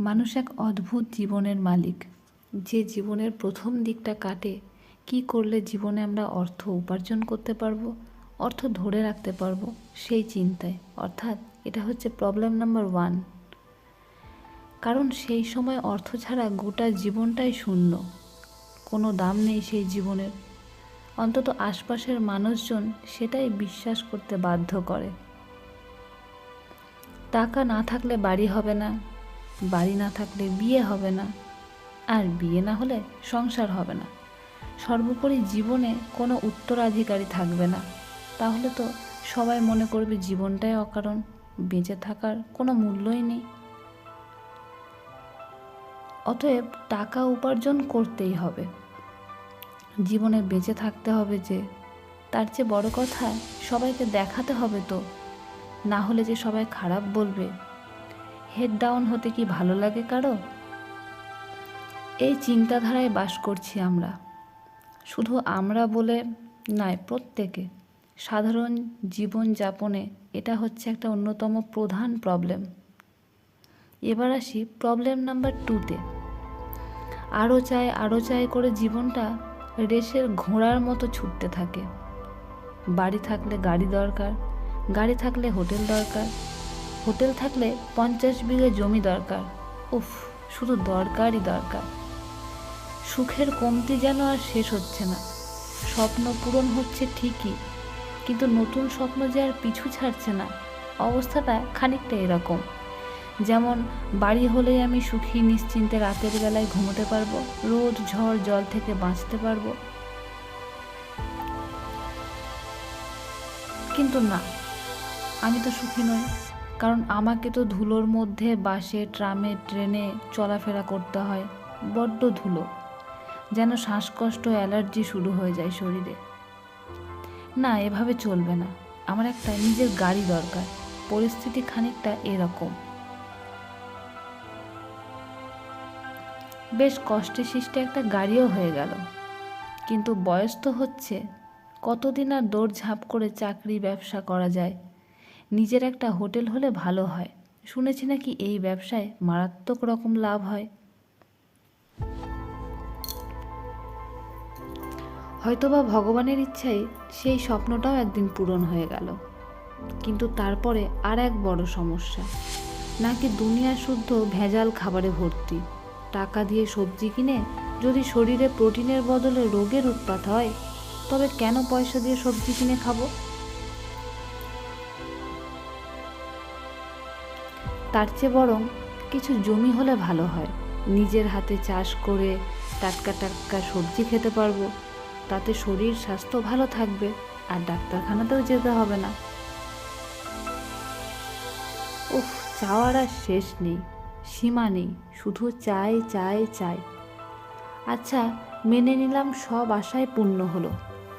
মানুষ এক অদ্ভুত জীবনের মালিক। যে জীবনের প্রথম দিকটা কাটে, কি করলে জীবনে আমরা অর্থ উপার্জন করতে পারব, অর্থ ধরে রাখতে পারব, সেই চিন্তায়। অর্থাৎ এটা হচ্ছে প্রবলেম নাম্বার ওয়ান কারণ সেই সময় অর্থ ছাড়া গোটা জীবনটাই শূন্য। কোনো দাম নেই সেই জীবনের। অন্তত আশপাশের মানুষজন সেটাই বিশ্বাস করতে বাধ্য করে। টাকা না থাকলে বাড়ি হবে না। বাড়ি না থাকলে বিয়ে হবে না। আর বিয়ে না হলে সংসার হবে না। সর্বোপরি জীবনে কোনো উত্তরাধিকারী থাকবে না। তাহলে তো সবাই মনে করবে জীবনটাই অকারণ, বেঁচে থাকার কোনো মূল্যই নেই। অতএব টাকা উপার্জন করতেই হবে। জীবনে বেঁচে থাকতে হবে যে, তার চেয়ে বড় কথা সবাইকে দেখাতে হবে তো। না হলে যে সবাই খারাপ বলবে হেড ডাউন হতে কি ভালো লাগে কারও? এই চিন্তাধারায় বাস করছি আমরা। শুধু আমরা বলে নয়, প্রত্যেকে। সাধারণ জীবনযাপনে এটা হচ্ছে একটা অন্যতম প্রধান প্রবলেম এবার আসি প্রবলেম নাম্বার টুতে আরও চাই আরও চাই করে জীবনটা রেসের ঘোড়ার মতো ছুটতে থাকে। বাড়ি থাকলে গাড়ি দরকার, গাড়ি থাকলে হোটেল দরকার হোটেল থাকলে পঞ্চাশ বিঘে জমি দরকার। উফ, শুধু দরকারই দরকার। সুখের কমতি যেন আর শেষ হচ্ছে না। স্বপ্ন পূরণ হচ্ছে ঠিকই, কিন্তু নতুন স্বপ্ন যে আর পিছু ছাড়ছে না। অবস্থাটা খানিকটা এরকম। যেমন, বাড়ি হলেই আমি সুখী, নিশ্চিন্তে রাতের বেলায় ঘুমোতে পারব, রোদ, ঝড়, জল থেকে বাঁচতে পারব। কিন্তু না, আমি তো সুখী নই। কারণ আমাকে তো ধুলোর মধ্যে বাসে, ট্রামে, ট্রেনে চলাফেরা করতে হয়, বড্ড ধুলো। যেন শ্বাসকষ্ট, অ্যালার্জি শুরু হয়ে যায় শরীরে। না, এভাবে চলবে না। আমার একটা নিজের গাড়ি দরকার। পরিস্থিতি খানিকটা এরকম। বেশ কষ্টে সৃষ্টে একটা গাড়িও হয়ে গেল। কিন্তু বয়স তো হচ্ছে। কতদিন আর দৌড়ঝাঁপ করে চাকরি, ব্যবসা করা যায়? নিজের একটা হোটেল হলে ভালো হয়। শুনেছি নাকি এই ব্যবসায় মারাত্মক রকম লাভ হয়। হয়তোবা ভগবানের ইচ্ছায় সেই স্বপ্নটাও একদিন পূরণ হয়ে গেল। কিন্তু তারপরে আর এক বড় সমস্যা। নাকি দুনিয়া শুদ্ধ ভেজাল খাবারে ভর্তি। টাকা দিয়ে সবজি কিনে যদি শরীরে প্রোটিনের বদলে রোগের উৎপাত হয়, তবে কেন পয়সা দিয়ে সবজি কিনে খাব? তার চেয়ে বরং কিছু জমি হলে ভালো হয়। নিজের হাতে চাষ করে টাটকা টাটকা সবজি খেতে পারব। তাতে শরীর, স্বাস্থ্য ভালো থাকবে আর ডাক্তারখানাতেও যেতে হবে না। উফ, চাওয়ার আর শেষ নেই, সীমা নেই, শুধু চাই চাই চাই। আচ্ছা মেনে নিলাম সব আশায় পূর্ণ হলো,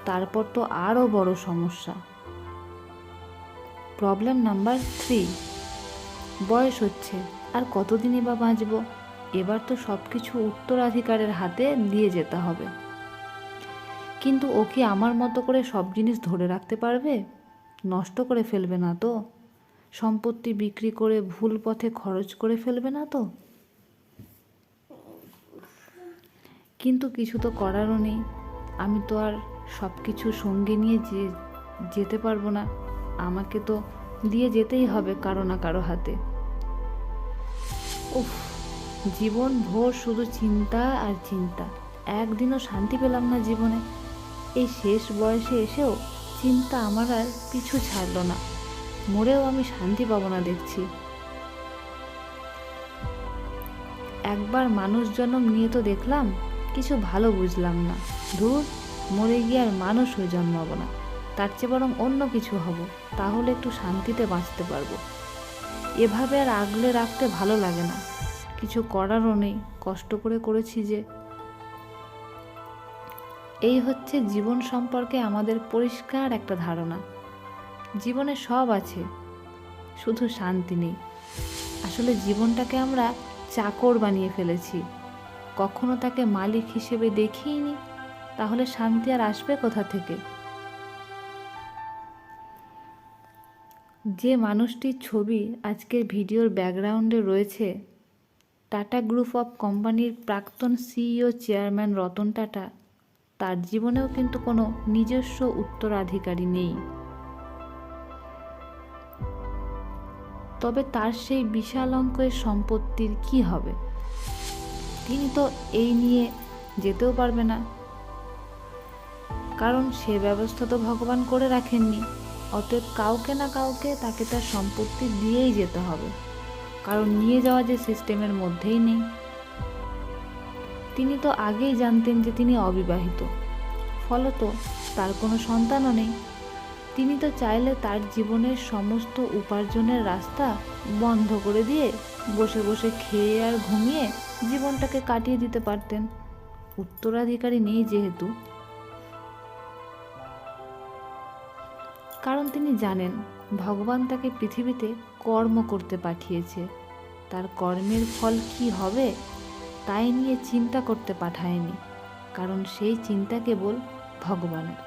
তারপর তো আরও বড় সমস্যা। Problem number three. বয়স হচ্ছে, আর কতদিনই বা বাঁচব, এবার তো সব কিছু উত্তরাধিকারের হাতে দিয়ে যেতে হবে। কিন্তু ও কি আমার মতো করে সব জিনিস ধরে রাখতে পারবে? নষ্ট করে ফেলবে না তো? সম্পত্তি বিক্রি করে ভুল পথে খরচ করে ফেলবে না তো? কিন্তু কিছু তো করারও নেই। আমি তো আর সব কিছু সঙ্গে নিয়ে যে, যেতে পারব না। আমাকে তো দিয়ে যেতেই হবে কারও না কারও হাতে। উফ, জীবন ভোর শুধু চিন্তা আর চিন্তা। একদিনও শান্তি পেলাম না জীবনে। এই শেষ বয়সে এসেও চিন্তা আমার আর পিছু ছাড়ল না। মরেও আমি শান্তি পাবো না দেখছি। একবার মানুষ জন্ম নিয়ে তো দেখলাম, কিছু ভালো বুঝলাম না। দূর মরে গিয়ে আর মানুষ হয়ে জন্মাবো না। তার চেয়ে বরং অন্য কিছু হব, তাহলে একটু শান্তিতে বাঁচতে পারব। এভাবে আর আগলে রাখতে ভালো লাগে না। কিছু করারও নেই। কষ্ট করে করেছি যে। এই হচ্ছে জীবন সম্পর্কে আমাদের পরিষ্কার একটা ধারণা। জীবনে সব আছে। শুধু শান্তি নেই। আসলে জীবনটাকে আমরা চাকর বানিয়ে ফেলেছি। কখনো তাকে মালিক হিসেবে দেখিনি। তাহলে শান্তি আর আসবে কোথা থেকে? যে মানুষটির ছবি আজকের ভিডিওর ব্যাকগ্রাউন্ডে রয়েছে, টাটা গ্রুপ অফ কোম্পানির প্রাক্তন সিইও চেয়ারম্যান রতন টাটা, তার জীবনেও কিন্তু কোনো নিজস্ব উত্তরাধিকারী নেই। তবে তার সেই বিশাল অঙ্কের সম্পত্তির কি হবে? তিনি তো এই নিয়ে যেতেও পারবে না। কারণ সে ব্যবস্থা তো ভগবান করে রাখেননি। অতএব কাউকে না কাউকে তাকে তার সম্পত্তি দিয়েই যেতে হবে। কারণ নিয়ে যাওয়া যে সিস্টেমের মধ্যেই নেই। তিনি তো আগেই জানতেন যে তিনি অবিবাহিত। ফলত তার কোনো সন্তানও নেই। তিনি তো চাইলে তার জীবনের সমস্ত উপার্জনের রাস্তা বন্ধ করে দিয়ে বসে বসে খেয়ে আর ঘুমিয়ে জীবনটাকে কাটিয়ে দিতে পারতেন। উত্তরাধিকারী নেই যেহেতু। কারণ তিনি জানেন ভগবান তাকে পৃথিবীতে কর্ম করতে পাঠিয়েছে। তার কর্মের ফল কি হবে, তাই নিয়ে চিন্তা করতে পাঠায়নি, কারণ সেই চিন্তা কেবল ভগবানের।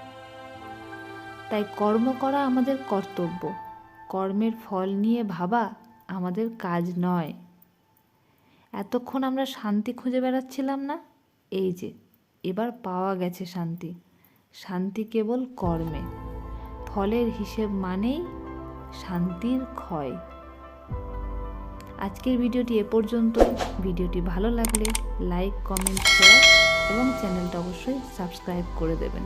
তাই কর্ম করা আমাদের কর্তব্য। কর্মের ফল নিয়ে ভাবা আমাদের কাজ নয়। এতক্ষণ আমরা শান্তি খুঁজে বেড়াচ্ছিলাম না? এই যে, এবার পাওয়া গেছে শান্তি। শান্তি কেবল কর্মে। ফলের হিসেব মানেই শান্তির ক্ষয়। আজকের ভিডিওটি এ পর্যন্ত। ভিডিওটি ভালো লাগলে লাইক, কমেন্ট শেয়ার এবং চ্যানেলটা অবশ্যই সাবস্ক্রাইব করে দেবেন।